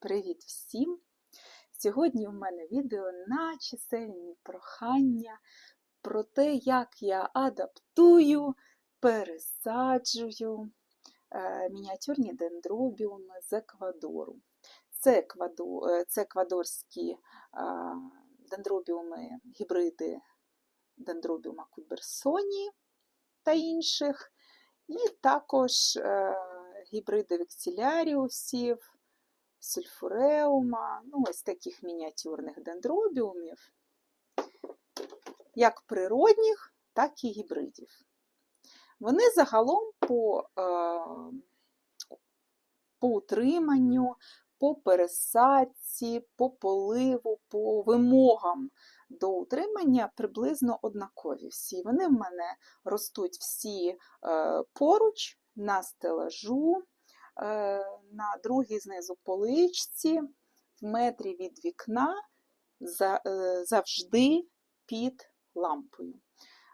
Привіт всім! Сьогодні в мене відео на чисельні прохання про те, як я адаптую, пересаджую е, мініатюрні дендробіуми з Еквадору. Це, е, еквадорські е, дендробіуми, гібриди дендробіума Кудберсоні та інших, і також гібриди вексіляріусів, сульфуреума, ну, ось таких мініатюрних дендробіумів, як природних, так і гібридів. Вони загалом по, е, по утриманню, по пересадці, по поливу, по вимогам до утримання приблизно однакові всі. Вони в мене ростуть всі е, поруч, на стелажу, на другій знизу поличці, в метрі від вікна, е, завжди під лампою.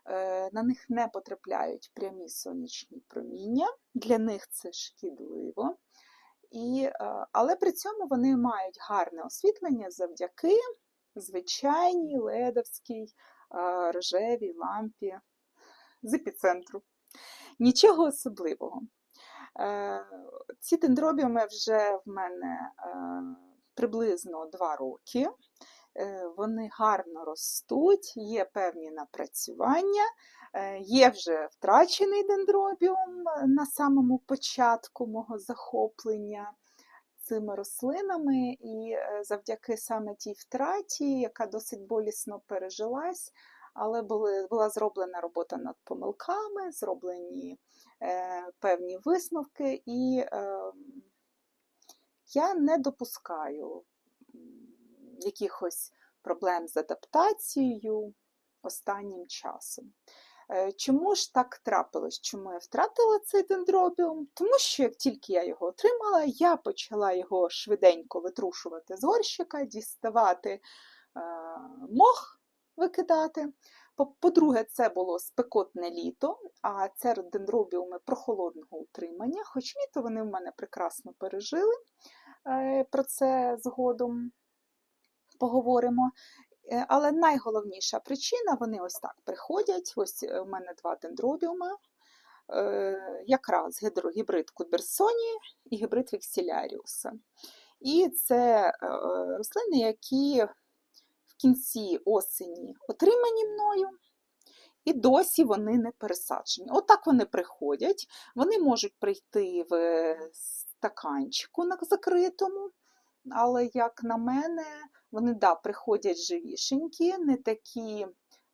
Е, на них не потрапляють прямі сонячні проміння, для них це шкідливо. І, е, але при цьому вони мають гарне освітлення завдяки звичайній ледовській е, рожевій лампі з епіцентру. Нічого особливого. Е, ці дендробіуми вже в мене е, приблизно 2 роки. Е, вони гарно ростуть, є певні напрацювання, є вже втрачений дендробіум на самому початку мого захоплення цими рослинами, і завдяки саме тій втраті, яка досить болісно пережилась, але були, була зроблена робота над помилками, зроблені е, певні висновки, і е, я не допускаю якихось проблем з адаптацією останнім часом. Е, чому ж так трапилось? Чому я втратила цей дендробіум? Тому що як тільки я його отримала, я почала його швиденько витрушувати з горщика, діставати е, мох викидати. По-друге, це було спекотне літо, а це дендробіуми прохолодного утримання, хоч літо вони в мене прекрасно пережили, е, про це згодом поговоримо. Е, але найголовніша причина, вони ось так приходять. Ось е, у мене два дендробіума, якраз гібрид Кудберсоні і гібрид Вексіляріуса. І це рослини, які кінці осені отримані мною, і досі вони не пересаджені. Отак вони приходять, вони можуть прийти в стаканчику на закритому, але, як на мене, вони да, приходять живішенькі, не такі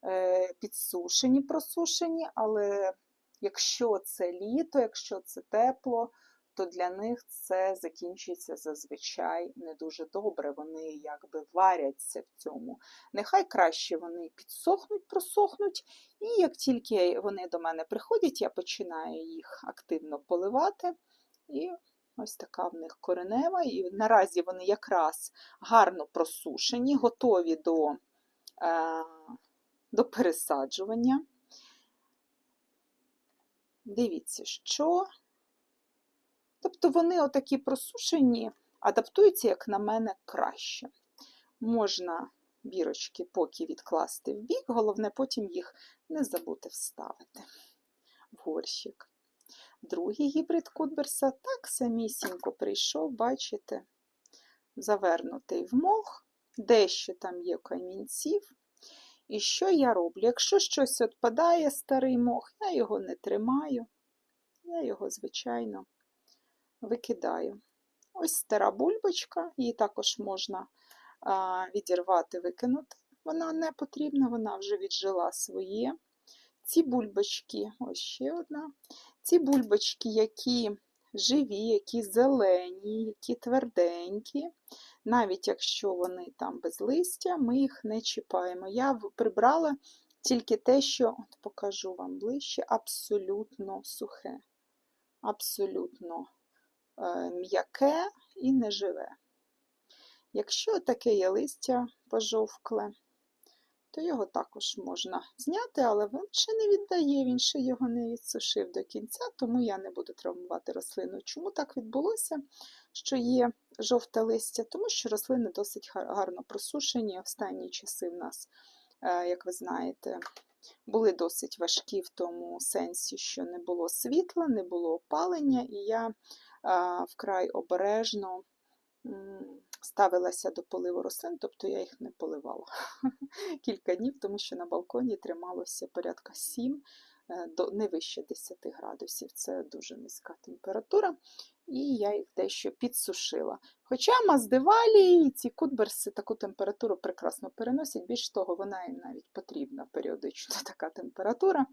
е, підсушені, просушені, але якщо це літо, якщо це тепло, то для них це закінчується зазвичай не дуже добре. Вони якби варяться в цьому. Нехай краще вони підсохнуть, просохнуть, і як тільки вони до мене приходять, я починаю їх активно поливати. І ось така в них коренева. І наразі вони якраз гарно просушені, готові до, е, до пересаджування. Дивіться, що Тобто вони отакі просушені, адаптуються, як на мене, краще. Можна бірочки поки відкласти в бік, головне потім їх не забути вставити в горщик. Другий гібрид Кудберса так самісінько прийшов, бачите, завернутий в мох, дещо там є камінців. І що я роблю? Якщо щось відпадає старий мох, я його не тримаю, я його, звичайно, викидаю. Ось стара бульбочка, її також можна відірвати, викинути. Вона не потрібна, вона вже віджила своє. Ці бульбочки, ось ще одна. Ці бульбочки, які живі, які зелені, які тверденькі, навіть якщо вони там без листя, ми їх не чіпаємо. Я прибрала тільки те, що, от покажу вам ближче, абсолютно сухе. Абсолютно м'яке і неживе. Якщо таке є листя пожовкле, то його також можна зняти, але він ще не віддає, він ще його не відсушив до кінця, тому я не буду травмувати рослину. Чому так відбулося? що є жовте листя, тому що рослини досить гарно просушені. Останні часи в нас, е, як ви знаєте, були досить важкі в тому сенсі, що не було світла, не було опалення, і я е, вкрай обережно ставилася до поливу рослин, тобто я їх не поливала кілька днів, тому що на балконі трималося порядка 7, е, до не вище 10 градусів. Це дуже низька температура, і я їх дещо підсушила. Хоча маздивалі ці кутберси таку температуру прекрасно переносять, більш того, вона їм навіть потрібна періодично така температура,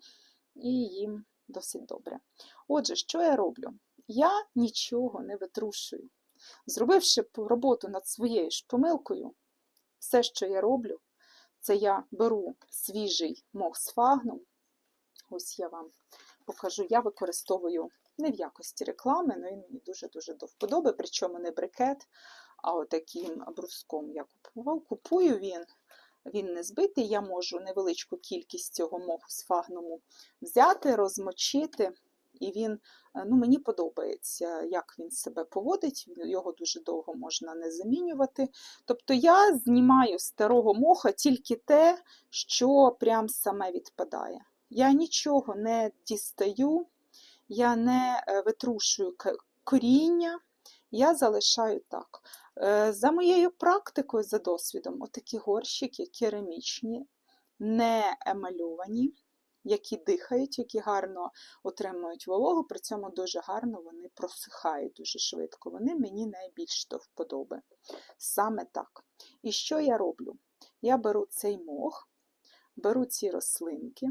і їм досить добре. Отже, що я роблю? Я нічого не витрушую. Зробивши роботу над своєю ж помилкою, все, що я роблю, це я беру свіжий мох з фагном. Ось я вам покажу. Я використовую не в якості реклами, але він мені дуже-дуже до вподоби, причому не брикет, а отаким бруском я купував. Купую він, він не збитий, я можу невеличку кількість цього моху з фагному взяти, розмочити. І він, е, ну, мені подобається, як він себе поводить, його дуже довго можна не замінювати. Тобто я знімаю з старого моха тільки те, що прям саме відпадає. Я нічого не дістаю, я не е, витрушую коріння, я залишаю так. Е, За моєю практикою, за досвідом, отакі горщики керамічні, не емальовані, які дихають, які гарно отримують вологу, при цьому дуже гарно вони просихають дуже швидко. Вони мені найбільш до вподоби. Саме так. І що я роблю? Я беру цей мох, беру ці рослинки.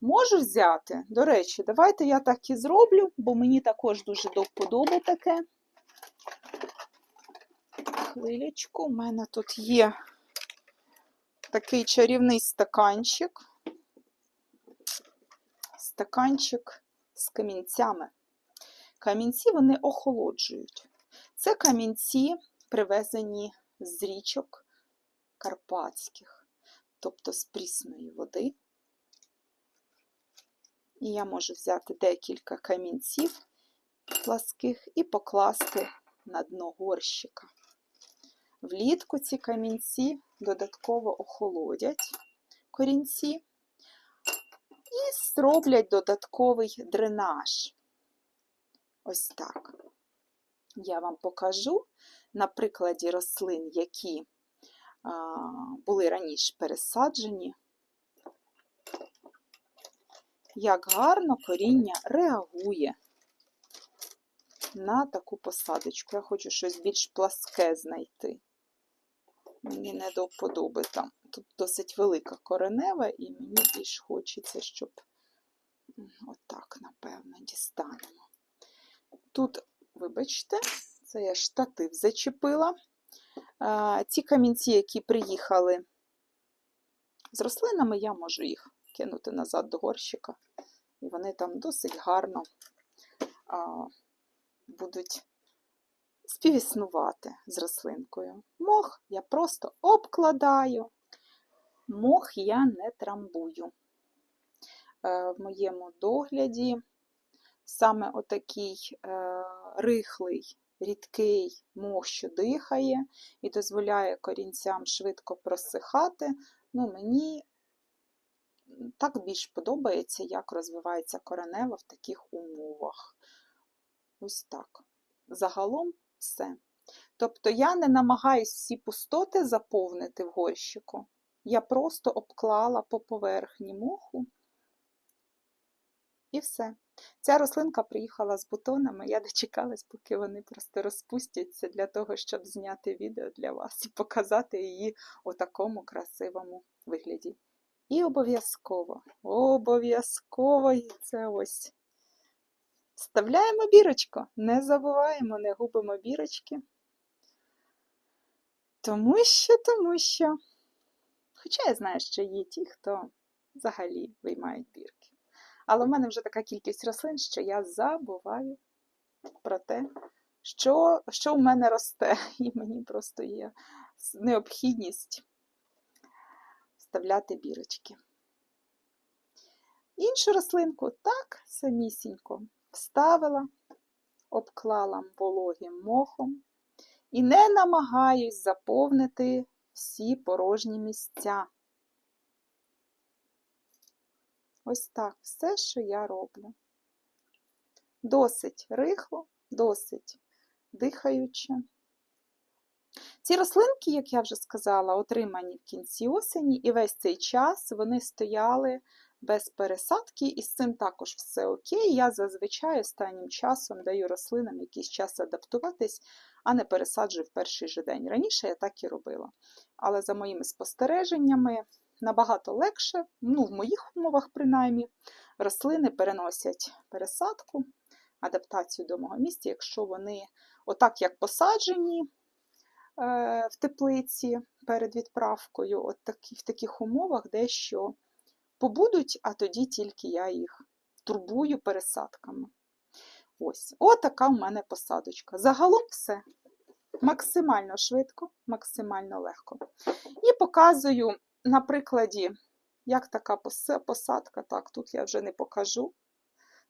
Можу взяти, до речі, давайте я так і зроблю, бо мені також дуже до вподоби таке. Хвилячку, у мене тут є такий чарівний стаканчик. Стаканчик з камінцями. Камінці вони охолоджують. Це камінці, привезені з річок карпатських, тобто з прісної води. І я можу взяти декілька камінців пласких і покласти на дно горщика. Влітку ці камінці додатково охолодять корінці і зроблять додатковий дренаж. Ось так. Я вам покажу на прикладі рослин, які були раніше пересаджені, як гарно коріння реагує на таку посадочку. Я хочу щось більш пласке знайти. Мені не до вподоби там. Тут досить велика коренева, і мені більш хочеться, щоб отак, напевно, дістанемо. Тут, вибачте, це я штатив зачепила. Ці камінці, які приїхали з рослинами, я можу їх кинути назад до горщика. І вони там досить гарно будуть співіснувати з рослинкою. Мох я просто обкладаю. Мох я не трамбую. Е, В моєму догляді саме отакий е, рихлий, рідкий мох, що дихає і дозволяє корінцям швидко просихати. Ну, мені так більш подобається, як розвивається коренева в таких умовах. Ось так. Загалом все. Тобто я не намагаюсь всі пустоти заповнити в горщику. Я просто обклала по поверхні моху і все. Ця рослинка приїхала з бутонами, я дочекалась, поки вони просто розпустяться для того, щоб зняти відео для вас і показати її у такому красивому вигляді. І обов'язково, обов'язково це ось. Вставляємо бірочку, не забуваємо, не губимо бірочки. Тому що, тому що. Хоча я знаю, що є ті, хто взагалі виймають бірки. Але в мене вже така кількість рослин, що я забуваю про те, що, що в мене росте, і мені просто є необхідність вставляти бірочки. Іншу рослинку так самісінько вставила, обклала вологим мохом, і не намагаюсь заповнити всі порожні місця. Ось так все, що я роблю. Досить рихло, досить дихаюче. Ці рослинки, як я вже сказала, отримані в кінці осені, і весь цей час вони стояли без пересадки, і з цим також все окей. Я зазвичай останнім часом даю рослинам якийсь час адаптуватись, а не пересаджую в перший же день. Раніше я так і робила. Але за моїми спостереженнями набагато легше, ну, в моїх умовах, принаймні, рослини переносять пересадку, адаптацію до мого місця, якщо вони, отак як посаджені е, в теплиці перед відправкою, от такі, в таких умовах дещо побудуть, а тоді тільки я їх турбую пересадками. Ось, отака в мене посадочка. Загалом все максимально швидко, максимально легко. І показую на прикладі, як така посадка, так, тут я вже не покажу.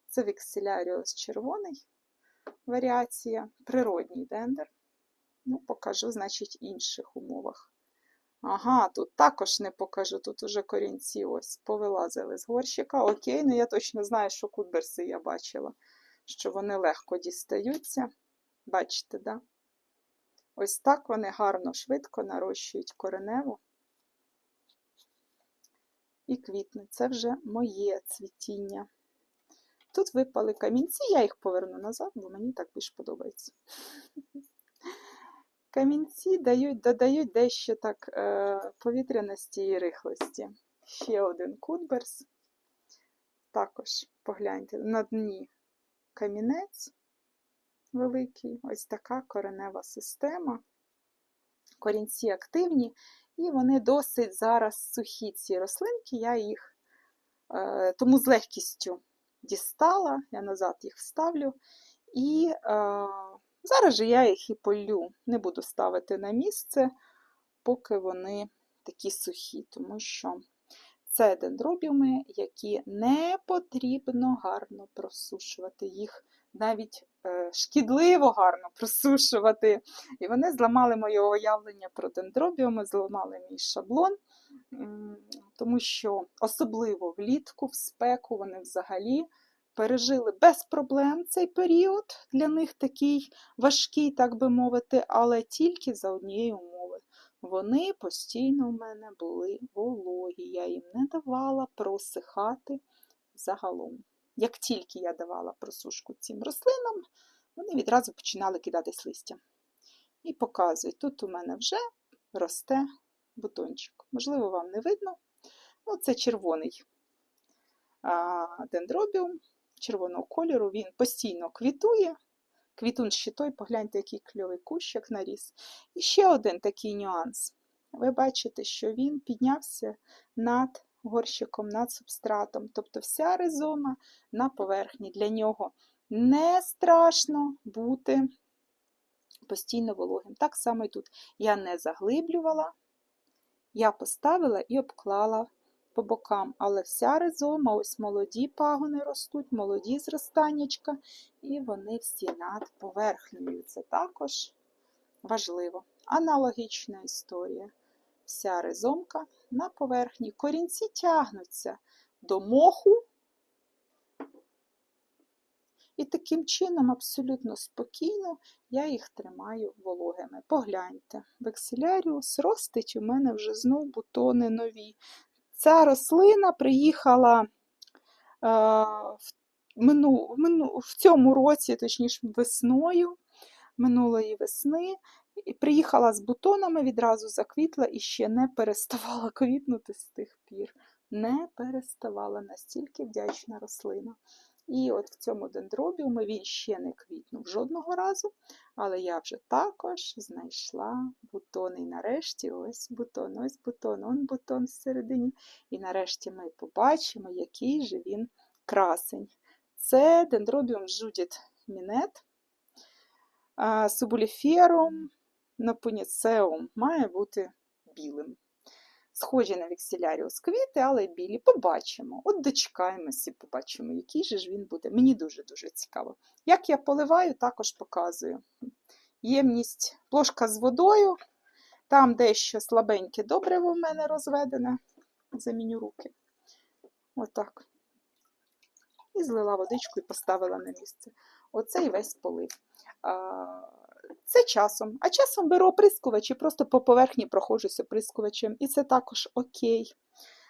Це Вікселяріус червоний варіація, природній дендер. Ну, покажу, значить, в інших умовах. Ага, тут також не покажу, тут уже корінці ось повилазили з горщика. Окей, ну я точно знаю, що кутберси я бачила, що вони легко дістаються. Бачите, да? Ось так вони гарно, швидко нарощують кореневу і квітнуть. Це вже моє цвітіння. Тут випали камінці, я їх поверну назад, бо мені так більш подобається. Камінці дають, додають дещо так е, повітряності і рихлості. Ще один кутберс. Також погляньте, на дні камінець великий, ось така коренева система. Корінці активні, і вони досить зараз сухі, ці рослинки, я їх е, тому з легкістю дістала, я назад їх вставлю. І е, зараз же я їх і полю, не буду ставити на місце, поки вони такі сухі, тому що це дендробіуми, які не потрібно гарно просушувати. Їх навіть е, шкідливо гарно просушувати. І вони зламали моє уявлення про дендробіуми, зламали мій шаблон, тому що особливо влітку, в спеку вони взагалі пережили без проблем цей період. Для них такий важкий, так би мовити, але тільки за однієї умови. Вони постійно в мене були вологі, я їм не давала просихати загалом. Як тільки я давала просушку цим рослинам, вони відразу починали кидатись листя. І показую, тут у мене вже росте бутончик. Можливо, вам не видно. Ну, Це червоний дендробіум червоного кольору, він постійно квітує. Квітун ще той, погляньте, який кльовий кущик наріс. І ще один такий нюанс. Ви бачите, що він піднявся над горщиком, над субстратом. Тобто вся ризома на поверхні. Для нього не страшно бути постійно вологим. Так само і тут я не заглиблювала, я поставила і обклала по бокам, але вся ризома, ось молоді пагони ростуть, молоді зростаннячка, і вони всі над поверхнею. Це також важливо. Аналогічна історія. Вся ризомка на поверхні. Корінці тягнуться до моху. І таким чином, абсолютно спокійно, я їх тримаю вологими. Погляньте, векселяріус ростить у мене вже знов бутони нові. Ця рослина приїхала е, в, мину, мину, в цьому році, точніше, весною минулої весни, і приїхала з бутонами, відразу заквітла і ще не переставала квітнути з тих пір. Не переставала настільки вдячна рослина. І от в цьому дендробіумі він ще не квітнув жодного разу, але я вже також знайшла бутон. І нарешті ось бутон, ось бутон, он бутон всередині. І нарешті ми побачимо, який же він красень. Це дендробіум Жудіт Мінет, субуліферум напоніцеум має бути білим схожі на вікселяріус квіти, але білі. Побачимо. От дочекаємося побачимо, який же ж він буде. Мені дуже-дуже цікаво. Як я поливаю, також показую. ємність, плошка з водою. Там дещо слабеньке добриво в мене розведене. Заміню руки. Отак. І злила водичку і поставила на місце. Оце і весь полив. Це часом. А часом беру оприскувач і просто по поверхні проходжуся оприскувачем. І це також окей.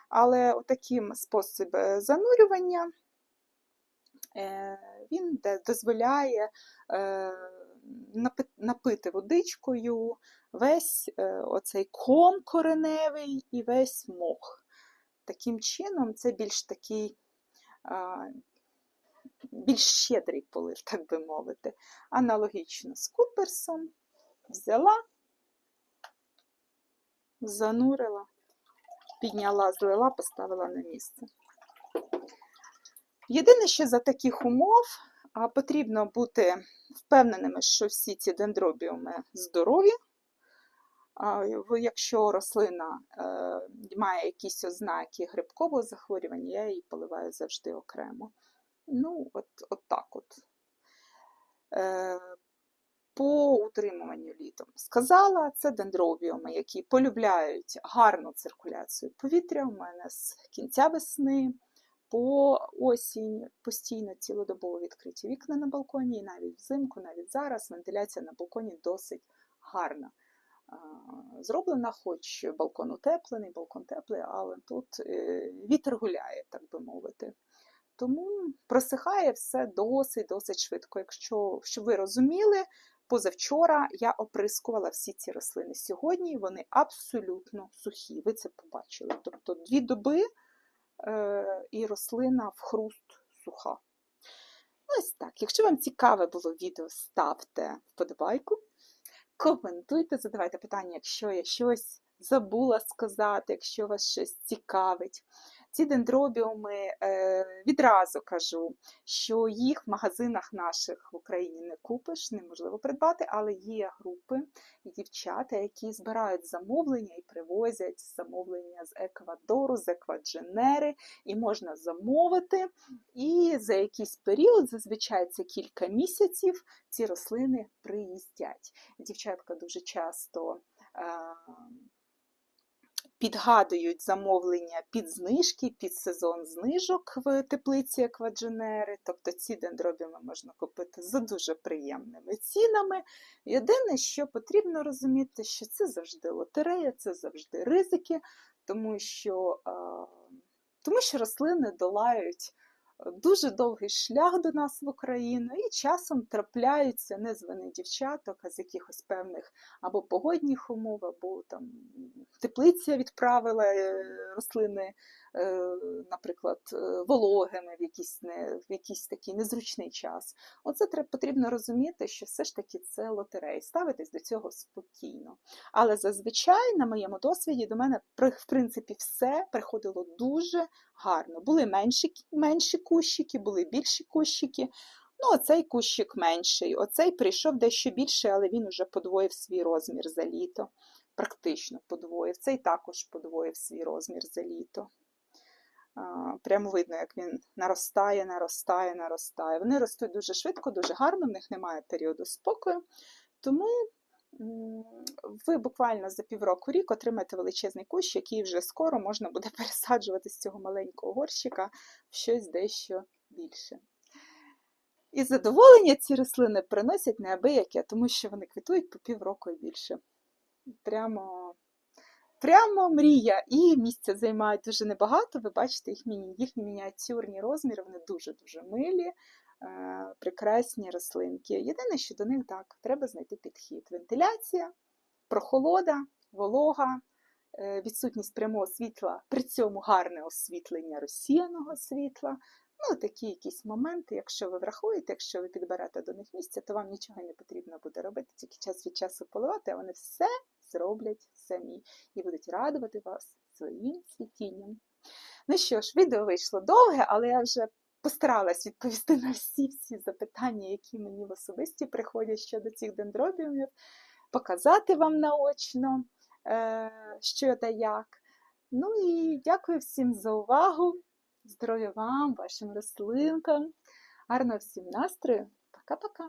Але таким спосіб занурювання е, він дозволяє е, напити водичкою весь е, оцей ком кореневий і весь мох. Таким чином, це більш такий більш щедрий полив, так би мовити. Аналогічно з куперсом взяла, занурила, підняла, злила, поставила на місце. Єдине, що за таких умов потрібно бути впевненими, що всі ці дендробіуми здорові. Якщо рослина е, має якісь ознаки грибкового захворювання, я її поливаю завжди окремо. Ну, от, от так от. Е, по утримуванню літом. Сказала, це дендробіуми, які полюбляють гарну циркуляцію повітря. У мене з кінця весни по осінь постійно цілодобово відкриті вікна на балконі, і навіть взимку, навіть зараз вентиляція на балконі досить гарна. Зроблена, хоч балкон утеплений, балкон теплий, але тут е, вітер гуляє, так би мовити. Тому просихає все досить досить швидко. Якщо щоб ви розуміли, позавчора я оприскувала всі ці рослини. Сьогодні вони абсолютно сухі. Ви це побачили. Тобто дві доби е, і рослина в хруст суха. Ось так. Якщо вам цікаве було відео, ставте вподобайку, коментуйте, задавайте питання, якщо я щось забула сказати, якщо вас щось цікавить. Ці дендробіуми е, відразу кажу, що їх в магазинах наших в Україні не купиш, неможливо придбати, але є групи дівчата, які збирають замовлення і привозять замовлення з Еквадору, з Еквадженери, і можна замовити. І за якийсь період, зазвичай це кілька місяців, ці рослини приїздять. Дівчатка дуже часто. Підгадують замовлення під знижки, під сезон знижок в теплиці Еквадженери. Тобто ці дендробіми можна купити за дуже приємними цінами. Єдине, що потрібно розуміти, що це завжди лотерея, це завжди ризики, тому що, тому що рослини долають дуже довгий шлях до нас в Україну, і часом трапляються не дівчаток, з якихось певних або погодних умов, або там теплиця відправила е, рослини, наприклад, е, вологими в якийсь, не, в якийсь такий незручний час. Оце треба потрібно розуміти, що все ж таки це лотерея, ставитись до цього спокійно. Але зазвичай, на моєму досвіді, до мене в принципі все приходило дуже гарно. Були менші, менші кущики, були більші кущики. Ну, оцей кущик менший, оцей прийшов дещо більше, але він уже подвоїв свій розмір за літо. Практично подвоїв. Цей також подвоїв свій розмір за літо. Прямо видно, як він наростає, наростає, наростає. Вони ростуть дуже швидко, дуже гарно, в них немає періоду спокою. Тому ви буквально за півроку рік отримаєте величезний кущ, який вже скоро можна буде пересаджувати з цього маленького горщика в щось дещо більше. І задоволення ці рослини приносять неабияке, тому що вони квітують по півроку і більше. Прямо, прямо мрія. І місця займають дуже небагато. Ви бачите їх, міні- їхні мініатюрні розміри, вони дуже-дуже милі, е, прекрасні рослинки. Єдине, що до них так, треба знайти підхід. Вентиляція, прохолода, волога, е, відсутність прямого світла, при цьому гарне освітлення розсіяного світла. Ну, такі якісь моменти, якщо ви врахуєте, якщо ви підберете до них місце, то вам нічого не потрібно буде робити, тільки час від часу поливати, а вони все зроблять самі і будуть радувати вас своїм цвітінням. Ну що ж, відео вийшло довге, але я вже постаралась відповісти на всі-всі запитання, які мені в особисті приходять щодо цих дендробіумів, показати вам наочно, е, що та як. Ну і дякую всім за увагу. Здоров'я вам, вашим рослинкам. Гарного всім настрою. Пока-пока.